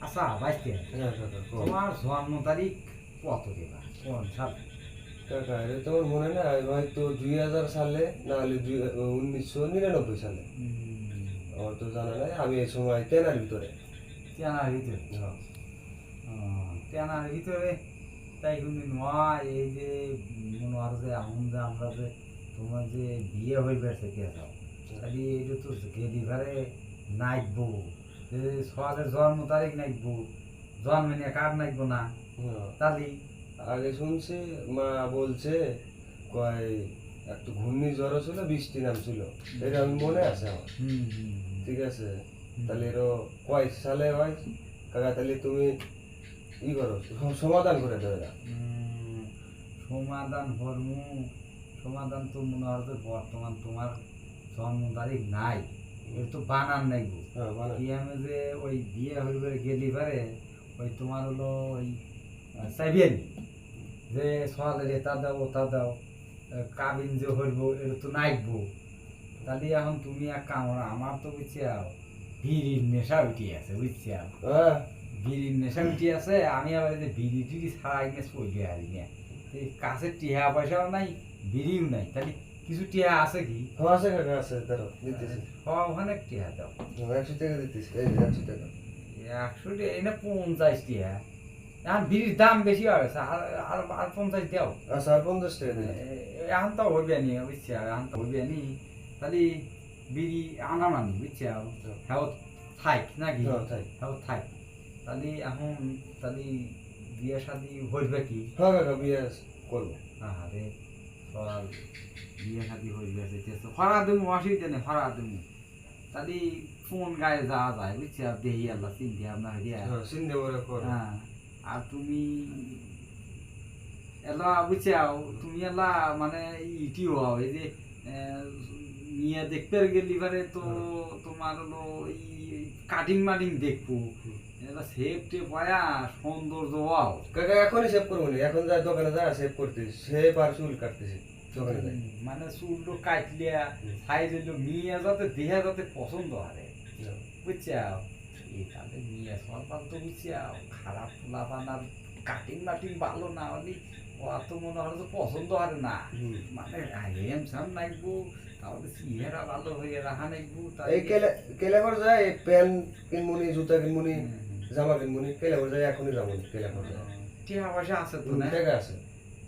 আচ্ছা বাইতে হ্যাঁ কাকা কোন তোমার জন্ম তারিখ কত দেবা? কোন সাল? কাকা এটা তোমার মনে না হয়তো দুই হাজার সালে না হলে দুই উনিশশো নিরানব্বই সালে। আমার তো জানা নাই আমি এই সময় তেনার ভিতরে। তেনার ভিতরে? হ্যাঁ। তেনার ভিতরে? তাই কিন্তু নয় এই যে মনে হয় যে এখন যে আমরা যে তোমার যে বিয়ে হইবে থেকে যাও? তাহলে এইটা তো গেলিভারে নাইবো যে সকালের জন্ম তারিখ নাইবো জন্ম নিয়ে কার নাইবো না? হ্যাঁ। তাহলে আগে শুনছি মা বলছে কয় একটু ঘূর্ণিঝড় ছিল বৃষ্টি নামছিল। এটা আমি মনে আছে আমার। ঠিক আছে? তাহলে এরও কয় সালে হয়। কাকা তাহলে তুমি ই করো সমাধান করে দেবে না সমাধান হরমু সমাধান তো মনে হয় বর্তমান তোমার জন্ম তারিখ নাই। এর তো বানান নাই গো। হ্যাঁ যে ওই বিয়ে হইবে গেলি পারে ওই তোমার হলো ওই চাইবেন যে সকালে এটা দাও ওটা দাও কাবিন যে হইব এটা তো নাইবো তাহলে এখন তুমি এক কাম আমার তো বুঝছিয়াও বিড়ির নেশা উঠি আছে বুঝছিয়াও হ্যাঁ। বিড়ির নেশা উঠি আছে আমি আবার যে বিড়ি টিড়ি ছাড়া এনে চলে হারি না এই কাছে টিহা পয়সাও নাই বিড়িও নাই তাহলে কিছু টিয়া আছে কি? হ্যাঁ আছে কাকা আছে ধরো দিতেছি। সব অনেক টিহা দাও। হ্যাঁ, একশো টাকা দিতেছি এই যে একশো টাকা। একশো টিহা এনে পঞ্চাশ টিহা এখন বিড়ির দাম বেশি হয়েছে আর আর আর পঞ্চাশ দাও। আচ্ছা আর পঞ্চাশ টাকা দিন এখন তো হইবে নি বুঝছি এখন তো হইবে নি। তাহলে বিড়ি আনা মানি বুঝছি হ্যাঁ থাক নাকি? হ্যাঁ হ্যাঁ থাক তাহলে এখন তাহলে বিয়ে শাদি হইবে কি? হ্যাঁ কাকা বিয়ে করব। আরে সব বিয়ে শাদি দেবো অসুবিধা নেই দেবো তাহলে কোন গায়ে যাওয়া যায় বুঝছি? আর দেহি আল্লাহ চিন্তি আপনার হইয়া হ্যাঁ বলে হ্যাঁ আর তুমি এলা বুঝছাও তুমি এলা মানে ইটি হও এই যে নিয়ে দেখতে গেলি পারে তো তোমার হলো এই কাটিং মাটিং দেখব হুম। টেপ হয়া সৌন্দর্য হও কাকা এখনই সেভ করব নি। এখন যা দোকানে যা সেভ করতেছি। সেভ আর চুল কাটতেছি দোকানে যাই। মানে চুলটো কাটলিয়া সাইজ হইল মিয়া যাতে দেহা যাতে পছন্দ হারে। বুঝছাও? এখানে নিয়ে সরকার তো বুঝছাও খারাপ ফুলা বানার কাটিং মাটিং ভালো না হলে অত মনে হয় যে পছন্দ হারে না। মানে এম সাম নাইবো তাহলে চেহারা ভালো হয়ে রাখা নাইবো এই কেলে কেলে করে যায় প্যান্ট কিনবুনি জুতা কিনবুনি জামা কিনবুনি কেলে করে যায় এখনই যাব কেলে করে যায়। টিয়া পয়সা আছে তো না? টাকা আছে।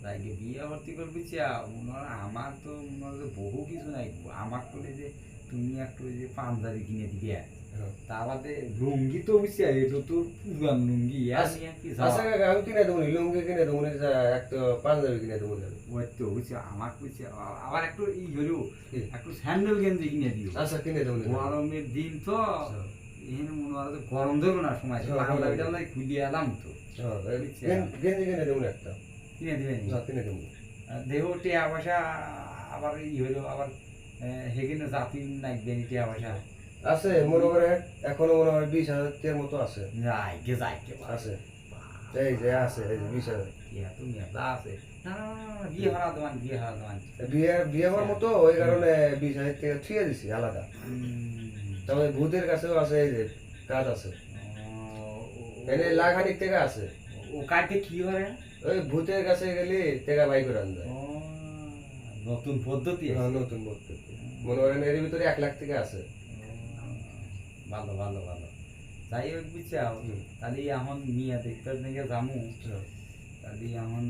তাইকে বিয়ে ভর্তি করবি চাও মনে হয় আমার তো মনে বহু কিছু নাই। আমার করে যে তুমি একটু যে পাঞ্জাবি কিনে দিবে। হ্যাঁ। তা বাদে লুঙ্গি তো বুঝছি এটা তো পুরান লুঙ্গি। আচ্ছা, আমি আচ্ছা। কাকা কিনে দেবো লুঙ্গি কিনে দেবো একটা পাঞ্জাবি কিনে দেবো ওই তো বুঝছি আমার বুঝছি আবার একটু ই হলো একটু স্যান্ডেল গেঞ্জি কিনে দিও। আচ্ছা কিনে দেবো গরমের দিন তো। আচ্ছা। এখানে মনে হয় গরম ধরো না সময় হ্যাঁ, ভালো পাঞ্জাবিটা লাগে। খুলিয়ে এলাম তো। হ্যাঁ, গেঞ্জি কিনে দেবো একটা। কিনে দিবেন হ্যাঁ, কিনে দেবো। দেহ টিয়া পয়সা আবার ই হইল আবার হেগিনে জাতি টিয়া পয়সা। আছে মনে করে এখনও মনে হয় বিশ হাজার টাকার মতো আছে। যাই গে আছে। এই যে আছে এই যে বিশ হাজার। টিয়া তুমি আছে। না না, না, না, বিয়ে হারা দেওয়ান বিয়ে হারা বিয়ে বিয়ে হওয়ার মতো ওই কারণে বিশ হাজার টাকা ছুঁয়ে দিছি আলাদা। তারপরে ভূতের কাছেও আছে এই যে কাজ আছে। এনে লাখ হানিক টাকা আছে। ও কাটে কি হয়? ওই ভূতের কাছে গেলে টাকা বাই করে আনবে নতুন পদ্ধতি হ্যাঁ, নতুন পদ্ধতি। মনে করেন এর ভিতরে এক লাখ টাকা আছে। ভালো ভালো ভালো। যাই হোক বুঝছাও। তাহলে এখন মিয়া দেখতে দিকে যামু। তাহলে এখন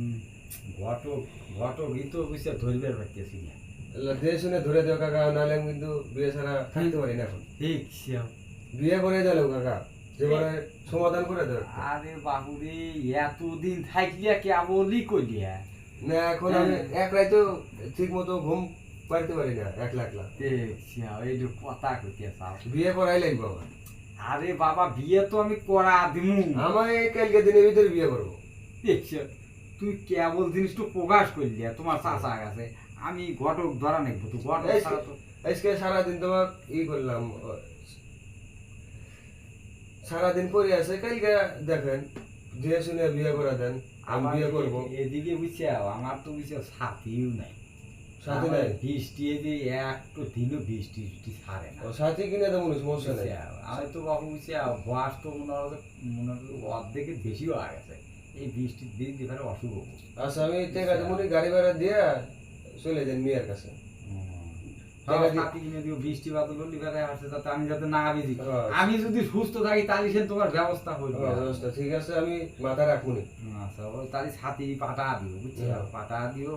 ঘটক ঘটক ই তো বুঝছে ধরবে পারতেছি না শুনে ধরে দেও কাকা নাহলে আমি কিন্তু বিয়ে ছাড়া থাকতে পারি না এখন। ঠিক বিয়ে করে দিলো কাকা যেবারে সমাধান করে একটা। আরে এতদিন থাকলিয়া কেবলই কইলিয়া? না এখন আমি এক রাইতেও ঠিক মতো ঘুম পাইতে পারি না এক লাখ লাখ এই যে কথা কইতে চাও বিয়ে করাই লাগবে আমার আরে বাবা বিয়ে তো আমি করা দিমু। আমার এই কালকে দিনের ভিতরে বিয়ে করব। দেখছিও তুই কেবল জিনিসটা প্রকাশ করলিয়া তোমার চাচা গেছে আমি ঘটক ধরা নেব তো এই ছাড়া তো আজকে সারাদিন তোমার ই করলাম সারাদিন পরে আছে কালকে দেখেন দিয়ে শুনে বিয়ে করে দেন আমি বিয়ে করব। এদিকে বুঝছ আমার তো বুঝছ সাথীও নাই। সাথে নাই? বৃষ্টি যে একটু বৃষ্টি ছাড়ে না। ও সাথে কিনে তো মনে সমস্যা নেই আমি তো বুঝছি বয়স তো মনে হয় মনে হয় অর্ধেকের বেশিও এই বৃষ্টির দিন যেখানে অশুভ। আচ্ছা আমি ঠিক আছে মনে গাড়ি ভাড়া দিয়ে চলে যান মেয়ের কাছে। ঠিক আছে। ছাতি কিনে দিও বৃষ্টি বাদল করলি বেড়ে আসছে যাতে আমি যাতে না ভিজি। আমি যদি সুস্থ থাকি তাহলে সে তোমার ব্যবস্থা ও, ব্যবস্থা ঠিক আছে আমি মাথা রাখুনি। আচ্ছা তাহলে ছাতি পাটা দিও বুঝছ। পাটা দিও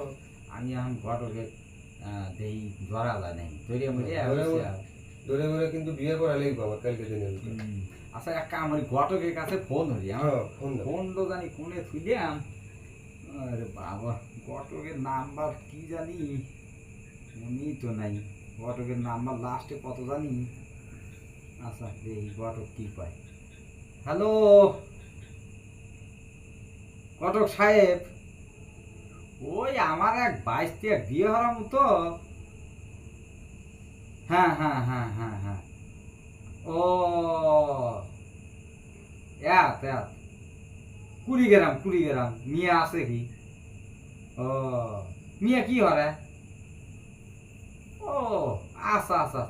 আমি এখন ঘটকে দেই ধরা যায় নাই। তৈরি মরে ধরে ধরে ধরে কিন্তু বিয়ে করা লাগবে আমার কালকে আচ্ছা এক কাম করি ঘটকের কাছে ফোন হরি আমার ফোন ফোন তো জানি কোনে থুইলাম। আরে বাবা, ঘটকের নাম্বার কি জানি? মনেই তো নাই। ঘটকের নাম্বার লাস্টে কত জানি? আচ্ছা এই ঘটক কি পায়। হ্যালো ঘটক সাহেব? ওই আমার এক বাইশ থেকে বিয়ে হওয়ার মতো। হ্যাঁ হ্যাঁ হ্যাঁ হ্যাঁ হ্যাঁ। ও, এত এত। কুড়ি গ্রাম কুড়ি গ্রাম। মিয়া আছে কি? ও, মিয়া কি হরে ও আচ্ছা আচ্ছা।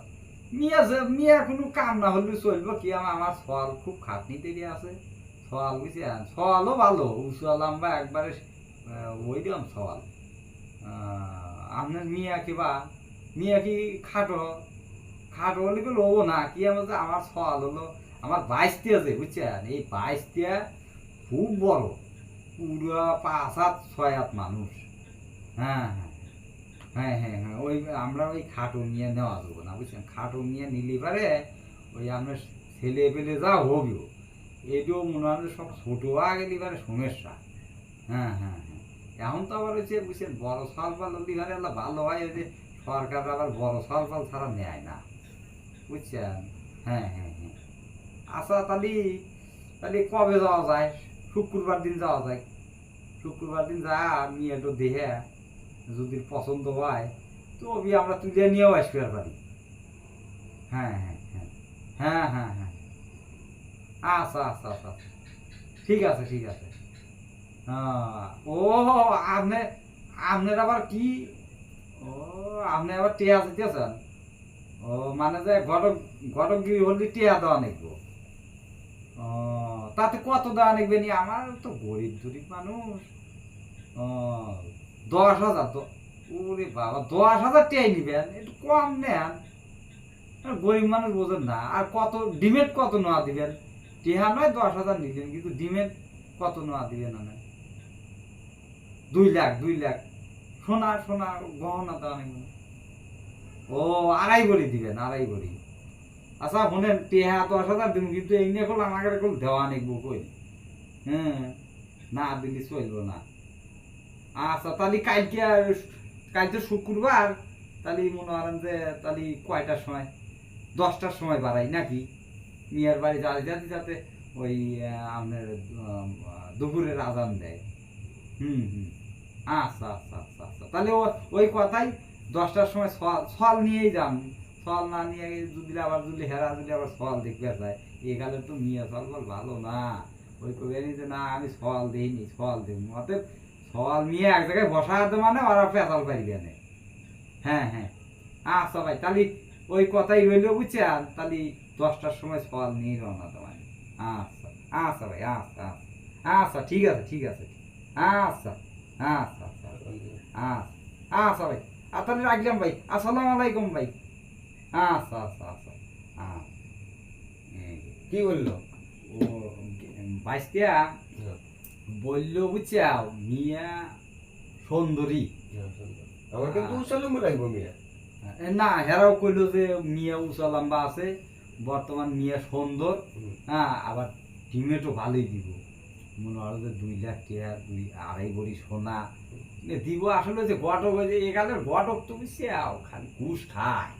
মিয়া যে, মিয়া কোনো কাম না হলে চলবো কি? আমার আমার সল খুব খাটনি তৈরি আছে। সল বুঝছেন সলও ভালো। উঁচুয়া লম্বা একবারে ওই দিলাম সল আপনার মিয়া কি বা মিয়া কি খাটো? খাটো হলে কি লোবো না? কি আমার আমার সল হলো? আমার বাইশটি আছে বুঝছেন? এই বাইশটা খুব বড়। পুরো পাঁচ হাত, ছয় হাত মানুষ। হ্যাঁ হ্যাঁ। হ্যাঁ হ্যাঁ হ্যাঁ ওই আমরা ওই খাটো নিয়ে নেওয়া যাব না, বুঝছেন? খাটো নিয়ে নিলে পারে ওই আমরা ছেলে পেলে যা হবিও। এটাও মনে হয় সব ছোটো আগে লিবারে সমস্যা। হ্যাঁ হ্যাঁ হ্যাঁ। এখন তো আবার হচ্ছে বুঝছেন, বড় সাল পাল লিবারে আল্লাহ ভালো হয় যে সরকার আবার বড় সাল পাল ছাড়া নেয় না। বুঝছেন? হ্যাঁ হ্যাঁ হ্যাঁ। আচ্ছা তাহলে তাহলে কবে যাওয়া যায়? শুক্রবার দিন যাওয়া যায়। শুক্রবার দিন যা নিয়ে একটু দেখে যদি পছন্দ হয়, তো অবি আমরা তুলে নিয়েও আসবে আর পারি হ্যাঁ হ্যাঁ হ্যাঁ হ্যাঁ হ্যাঁ হ্যাঁ। আচ্ছা আচ্ছা আচ্ছা আচ্ছা। ঠিক আছে ঠিক আছে। হ্যাঁ ও, আপনি, আপনার আবার কি? ও, আপনি আবার টিয়া দিতেছেন ও মানে যে ঘটক, ঘটকগিরি হলে টিয়া দেওয়া ও তাতে কত দেওয়া নেবে নি আমার তো গরিব গরিব মানুষ। দশ হাজার তো। ওরে বাবা, দশ হাজার টিয়াই নিবেন? একটু কম নেন। গরিব মানুষ বোঝেন না। আর কত ডিমেট কত নেওয়া দিবেন? টিহা নয়, দশ হাজার নিবেন, কিন্তু ডিমেট কত নেওয়া দিবেন না দুই লাখ দুই লাখ। সোনা সোনা গহনা দেওয়া নেবেন ও, আড়াই বড়ি দিবেন, আড়াই বড়ি। আচ্ছা শোনেন, টেহা দশ হাজার দিন কিন্তু এই নিয়ে করলে আমাকে করলে দেওয়া নেব কই। হ্যাঁ না দিলি চলবো না। আচ্ছা তাহলে কালকে আর, কালকে শুক্রবার, তাহলে মনে করেন যে, তাহলে কয়টার সময়? দশটার সময় বাড়াই, নাকি? মিয়ার বাড়ি যাতে যাতে যাতে ওই আপনার দুপুরের আজান দেয়। হুম হুম। আচ্ছা আচ্ছা আচ্ছা আচ্ছা। তাহলে ওই কথাই, দশটার সময় সল সল নিয়েই যান। সল না নিয়ে যদি আবার যদি হেরা যদি আবার সল দেখবে যায় এখানে তো মিয়া বল ভালো না। ওই কবে যে না, আমি সল দিইনি সল দিই অতএব সল নিয়ে এক জায়গায় বসা আছে মানে ওরা পেঁচাল পাইবে না হ্যাঁ হ্যাঁ। আচ্ছা ভাই, তাহলে ওই কথাই রইল বুঝছেন? তাহলে দশটার সময় সল নিয়ে রওনা তোমার আচ্ছা আচ্ছা ভাই আচ্ছা আচ্ছা। আচ্ছা ঠিক আছে ঠিক আছে। আচ্ছা আচ্ছা আচ্ছা আচ্ছা। আচ্ছা ভাই। আর তাহলে রাখলাম ভাই। আসসালামু আলাইকুম ভাই। আচ্ছা আচ্ছা আচ্ছা। কি বলল? ও বাইশটা বলল বুঝছাও মিয়া সুন্দরী। আমার কিন্তু উসালম লাগবো মিয়া। না হেরাও কইলো যে মিয়া উঁচা লম্বা আছে বর্তমান মিয়া সুন্দর। হ্যাঁ আবার টিমেটো ভালোই দিব। মনে হয় যে দুই লাখ টাকা দুই আড়াই বড়ি সোনা। দিব আসলে যে ঘটক ওই যে এখানে ঘটক তো বুঝছাও খালি ঘুষ খায়।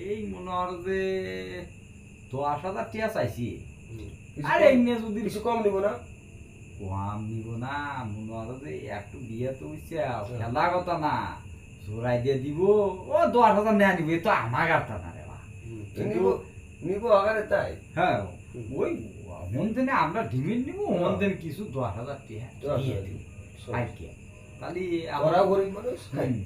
এই মনে হয় যে দশ হাজার টাকা চাইছি। আর এমনি যদি কিছু কম নিব না। কম নিব না মনে হয় যে একটু বিয়ে তো বুঝছাও খেলা কথা না। দিয়ে দিব। ও দশ হাজার নেয়া নিবে তো আমার গাড়টা না রে বা। নিব নিব আগারে তাই। হ্যাঁ ওই মন দিনে আমরা ডিমেন্ট নিব মন দিনে কিছু দশ হাজার টাকা দশ দিয়ে দিব। সব। খাইকে তাহলে ওরা গরিব মানুষ খাই। হুম,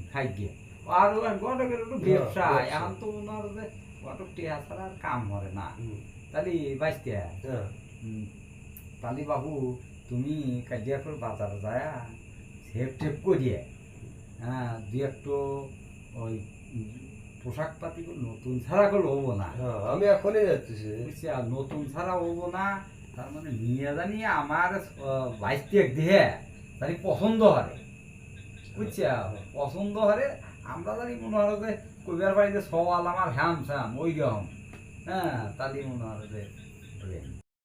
আর গটকের একটু ব্যবসা ব্যবসা। এখন তো হয় যে গটক টিয়া ছাড়া আর কাম করে না। তাহলে বাইসতে হ্যাঁ। তাহলে বাবু তুমি কাজিয়া করে বাজার যায় সেপ টেপ করিয়ে হ্যাঁ দু একটু ওই পোশাক পাতি নতুন ছাড়া করলে হব না। হ্যাঁ আমি এখনই যাচ্ছি। বুঝছি? আর নতুন ছাড়া হব না তার মানে নিয়ে জানি আমার বাইশ দিয়ে তাহলে পছন্দ হবে বুঝছি? পছন্দ হরে আমরা জানি মনে হয় যে কবির বাড়িতে সওয়াল আমার হ্যাম স্যাম, ওই রকম। হ্যাঁ তাহলে মনে হয় যে